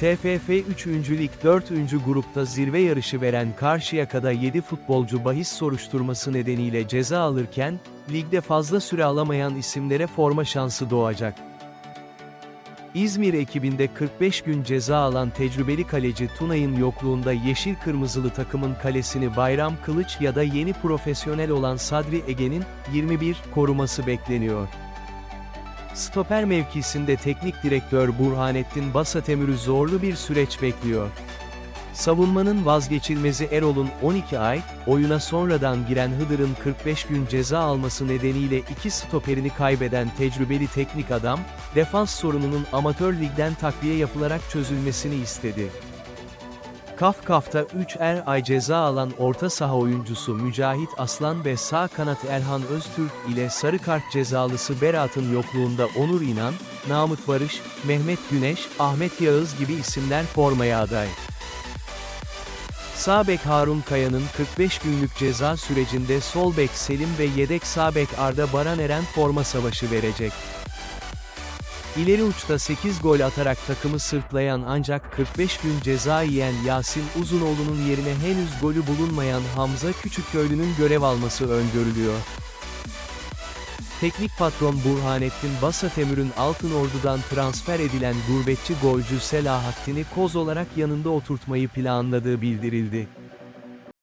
TFF 3. Lig 4. grupta zirve yarışı veren Karşıyaka'da 7 futbolcu bahis soruşturması nedeniyle ceza alırken, ligde fazla süre alamayan isimlere forma şansı doğacak. İzmir ekibinde 45 gün ceza alan tecrübeli kaleci Tunay'ın yokluğunda yeşil kırmızılı takımın kalesini Bayram Kılıç ya da yeni profesyonel olan Sadri Ege'nin 21 koruması bekleniyor. Stoper mevkisinde teknik direktör Burhanettin Basatemür'ü zorlu bir süreç bekliyor. Savunmanın vazgeçilmezi Erol'un 12 ay, oyuna sonradan giren Hıdır'ın 45 gün ceza alması nedeniyle iki stoperini kaybeden tecrübeli teknik adam, defans sorununun amatör ligden takviye yapılarak çözülmesini istedi. Kafkaf'ta 3 er ay ceza alan orta saha oyuncusu Mücahit Aslan ve sağ kanat Erhan Öztürk ile sarı kart cezalısı Berat'ın yokluğunda Onur İnan, Namık Barış, Mehmet Güneş, Ahmet Yağız gibi isimler formaya aday. Sağ bek Harun Kaya'nın 45 günlük ceza sürecinde sol bek Selim ve yedek sağ bek Arda Baraneren forma savaşı verecek. İleri uçta 8 gol atarak takımı sırtlayan ancak 45 gün ceza yiyen Yasin Uzunoğlu'nun yerine henüz golü bulunmayan Hamza Küçükköylü'nün görev alması öngörülüyor. Teknik patron Burhanettin Basatemür'ün Altın Ordu'dan transfer edilen gurbetçi golcü Selahattin'i koz olarak yanında oturtmayı planladığı bildirildi.